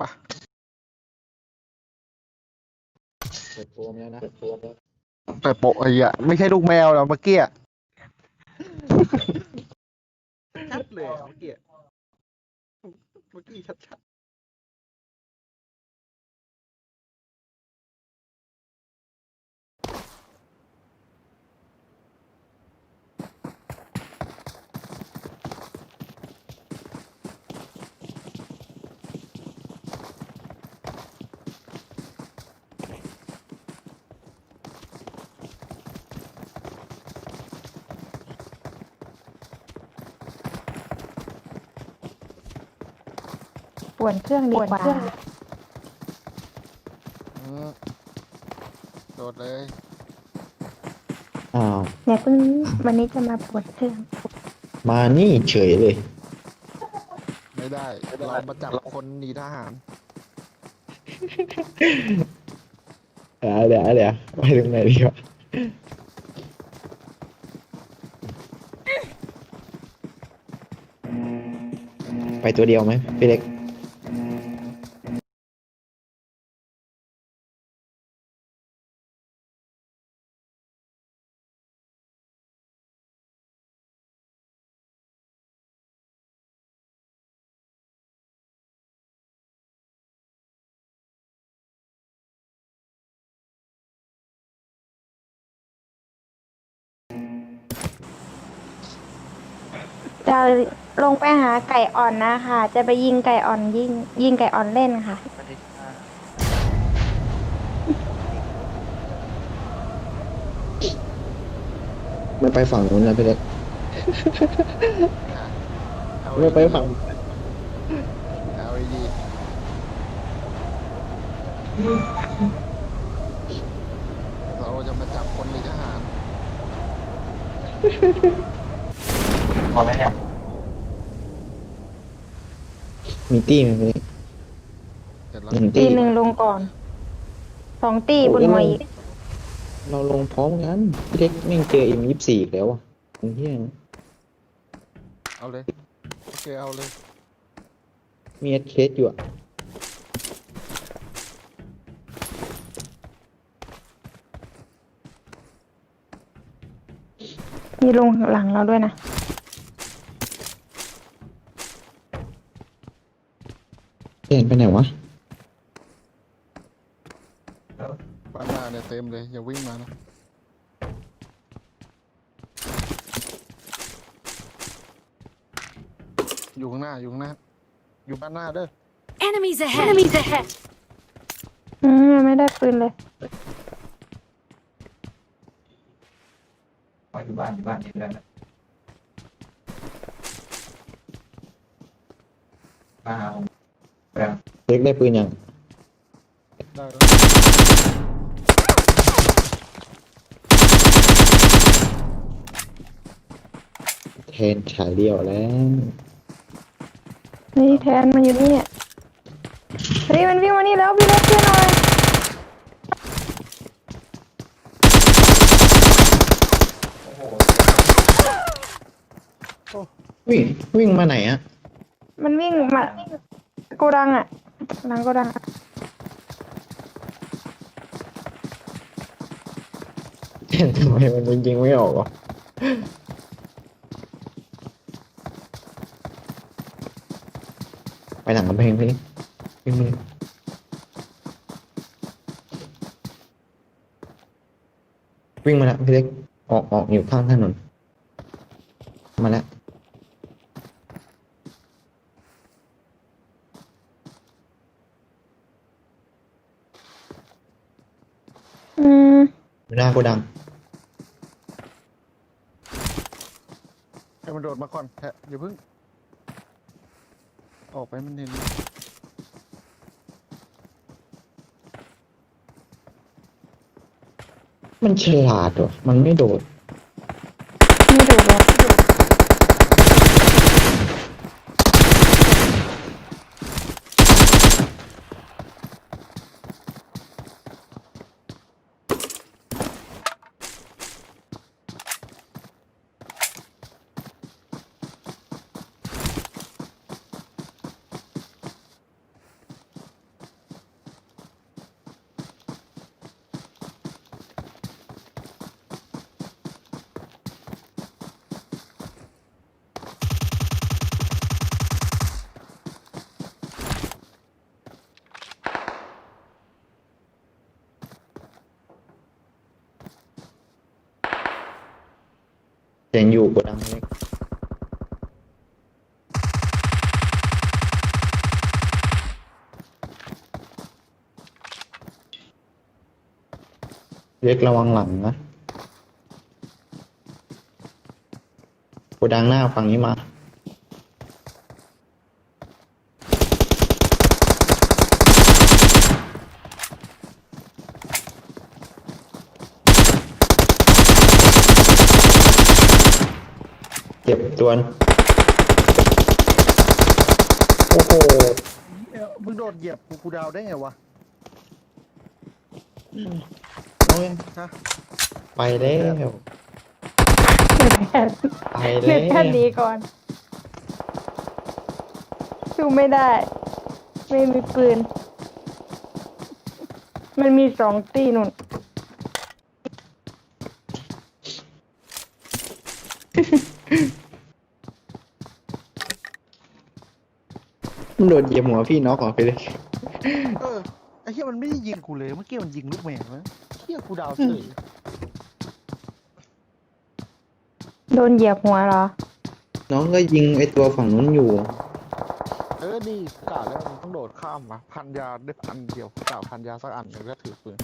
ปะเปิดโฟมแล้วนะเปิดโฟมแล้วแต่โปะไอ้อะไม่ใช่ลูกแมวแล้วเมื่อกี้อะชัดเลยอะเมื่อกี้อะเมื่อกี้ชัด ป่วนเครื่องดีกว่าๆอืมโดดเลย อ้าวเนี่ยเพิ่งวันนี้จะมาป่วนเครื่อง มานี่เฉยเลย ไม่ได้ เรามาจับคนหนีทหาร เดี๋ยวเดี๋ยวเดี๋ยวไปตรงไหนดีวะไปตัวเดียวไหมพี่เล็ก จะลงไปหาไก่อ่อนนะคะ จะไปยิงไก่อ่อนยิงยิงไก่อ่อนเล่นค่ะไม่ไปฝั่งนู้นนะพี่เล็กเอาไม่ไปฝั่ง เอาดีๆเราจะมาจับคนหนีทหารมี ตี้ไหมพี่เล็กเสร็จแล้วหนึ่งตีตี้หนึ่งลงก่อนสองตีบนหัวอีกเราลงพร้อมกันพี่เล็กแม่งเจอเอ็มยี่สิบสี่อีกแล้วอะไอ้เหี้ยเอาเลยโอเคเอาเลยมีเอสเคสอยู่อะมีลงหลังเราด้วยนะ เห็นไปไหนวะ บ้านหน้าเนี่ยเต็มเลย อย่าวิ่งมานะ อยู่ข้างหน้า อยู่ข้างหน้า อยู่บ้านหน้าเด้อ Enemies ahead! Enemies ahead! อืมไม่ได้ปืนเลยอยู่บ้านอยู่บ้านนี่แล้วนะมาหาผมแบบเล็กได้ปืนยังได้แล้วแทนฉายเดียวแล้ว นี่แทนมันอยู่นี่อะเฮ้ยมันวิ่งมานี่แล้วพี่เล็กช่วยหน่อยวิ่งวิ่งมาไหนอะมันวิ่งมาโกดังอะหลังโกดังอะทำไมมันยิงๆไม่ออกวะไป หลังกำแพงพี่วิ่งมาเลยวิ่งมาแล้วพี่เล็กออกออกอยู่ข้างถนน มาแล้วอืมอยู่หน้าโกดังให้มันโดดมาก่อนแทะอย่าเพิ่ง ออกไปมันเห็นมันฉลาดว่ะมันไม่โดด ไม่ดูแล้ว เสี ยงอยู่กดดังเล็กเล็กระวังหลังนะกดังหน้าฝั่งนี้มา เก็บตัวน โอ้โหเอ้ยมึงโดดเหยียบกูกูดาวได้ไงวะโอ้ยฮะ ไปแล้วเน็ตแผ่นไปเน็แล้ตแผ่นวนี้ก่อนสู้ไม่ได้ ไม่มีปืน มันมีสองตีนุ่น มันโดนเหยียบหัวพี่น็อกเหรอไปเลย เออไอ้เหี้ยมันไม่ได้ยิงกูเลยเมื่อกี้มันยิงลูกแมวนะเหี้ยกูดาวเฉยโดนเหยียบหัวเหรอ น้องก็ยิงไอตัวฝั่งนู้นอยู่ เออนี่กะแล้วมันต้องโดดข้ามมาพันยาได้อันเดียวกะพันยาสักอันหนึ่งแล้วถือปืน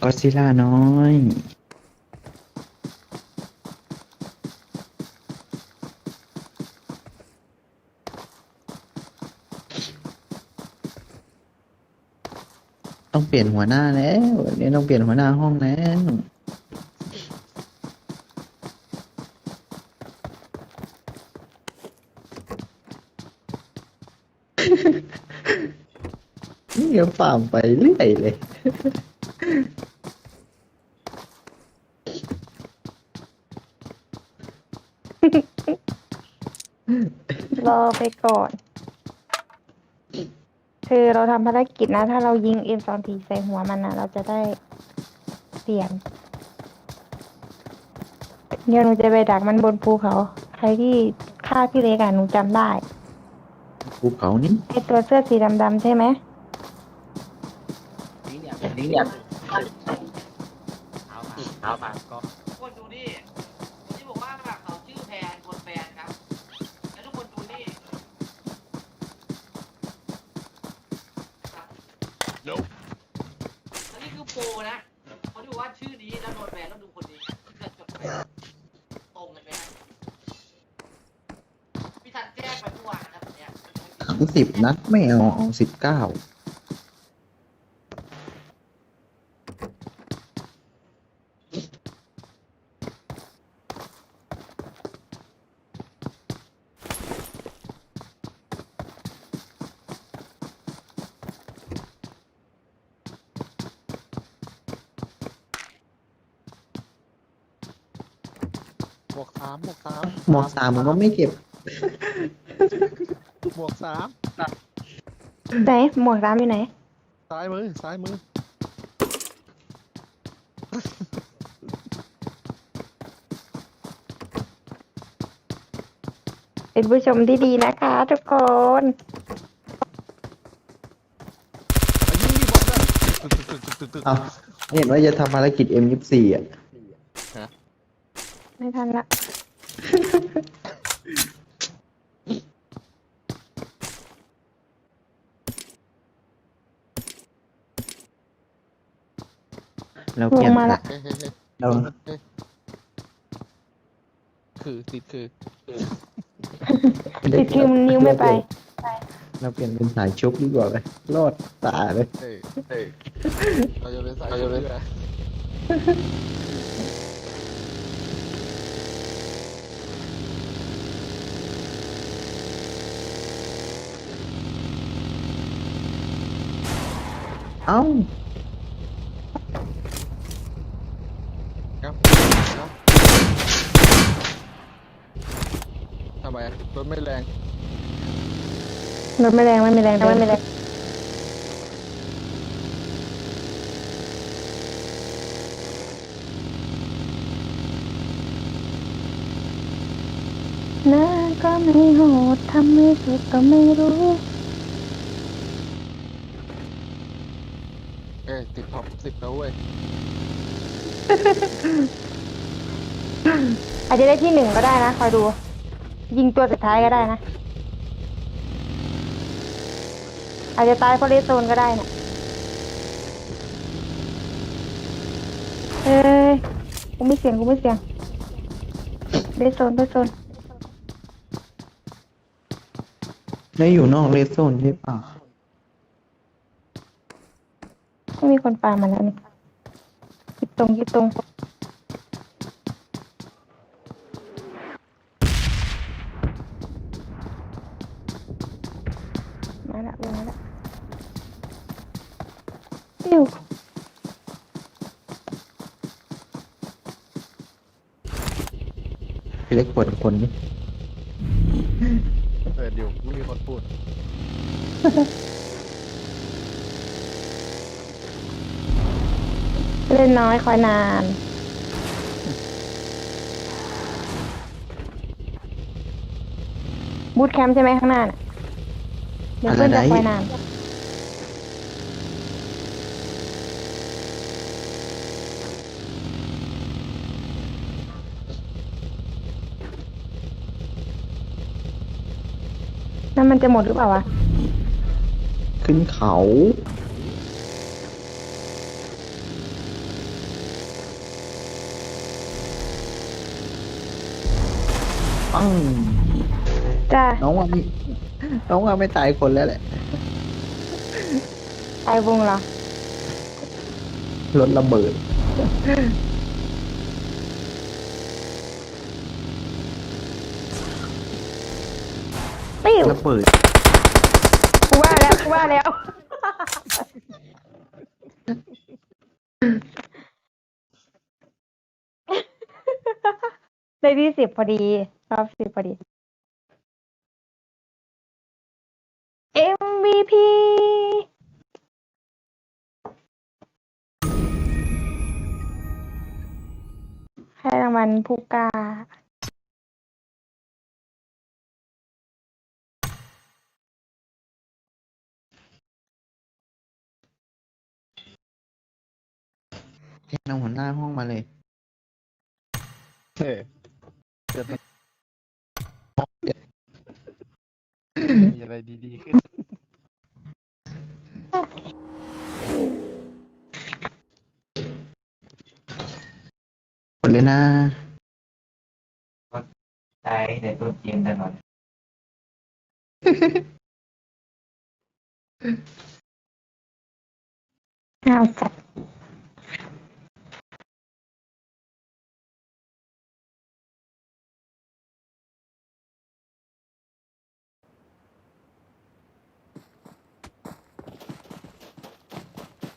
ก็ซิล่าน้อย ต้องเปลี่ยนหัวหน้าแล้ววันนี้ต้องเปลี่ยนหัวหน้าห้องแล้วนี่ก็ฝ่ามไปเรื่อยเลยรอไปก่อน คือเราทำภารกิจนะ ถ้าเรายิง M24 ใส่หัวมันนะเราจะได้เปลี่ยนเดี๋ยวหนูจะไปดักมันบนภูเขา ใครที่ฆ่าพี่เล็กอะหนูจำได้ภูเขานี่ไอตัวเสื้อสีดำๆใช่ไหมคนดูนี่คนที่บอกว่าเขาชื่อแพนคนแฟนครับ แล้วทุกคนดูนี่ครับอันนี้คือโปรนะ คนที่บอกว่าชื่อนี้แล้วโดนแบนแล้วดูคนนี้ตรงกันไหมฮะพี่ทันแจ้งไปเมื่อวานนะครับเนี่ย ขังสิบนัดไม่เอาเอาสิบเก้าบวกสามบวกสามหมอกสามมันก็ไม่เก็บ บวกสามไหนหมวกร้ามอยู่ไหน ซ้ายมือซ้ายมือ เป็นผู้ชมที่ดีนะคะทุกคนไอ้ยิงดิบอลได้ตึกตึกตึกตึกตึกตึกเอาเห็นว่าจะทำภารกิจ M24 อะ ไม่ทันละ เราเปลี่ยนลงมาละเฮ้ยเฮ้ยเฮ้ยเราเฮ้ยคือติดคือติดคิวนิ้วไม่ไป เราเปลี่ยนเป็นสายชุบดีกว่าไหมรอดตาเลยเฮ้ยเฮ้ยเราจะเป็นสายเราจะเป็นเอ้า ครับครับทำ ไมรถไม่แรงรถไม่แรงไม่มีแรงไม่มีแรงหน้าก็ไม่โหดทำไม่สุดก็ไม่รู้เอ้ยติดท็อปสิบแล้วเว้ยอาจจะได้ที่หนึ่งก็ได้นะ คอยดู ยิงตัวสุดท้ายก็ได้นะ อาจจะตายเพราะเลสโซนก็ได้นะเอ้ยกูไม่เสียงกูไม่เสียงเลสโซนเลสโซนได้อยู่นอกเรสโซนใช่ป่ะไม่มีคนปามาแล้วนี่หยิบตรงหยิบตรงมาละมาละปิ้ว พี่ เล็กปวดคนนี่เออเดี๋ยวไม่มีคนพูดเล่นน้อยคอยนาน บูทแคมป์ใช่ไหมข้างหน้าน่ะเดี๋ยวเพื่อนจะคอยนาน มันจะหมดหรือเปล่าวะ ขึ้นเขา ปัง จ้าน้องว่าไม่น้องว่าไม่ตายคนแล้วแหละ ไอวงเหรอ รถระเบิด ปิ้วระเบิดกูว่าแล้วกูว่าแล้วได้ที่สิบพอดีรอบสิบพอดี MVP ให้รางวัลผู้กล้า แค่นำหัวหน้าห้องมาเลยเฮ้ยเกิดมีอะไรดีๆขึ้นหมดเลยนะตายในต้นเกมตลอดอ้าวจัด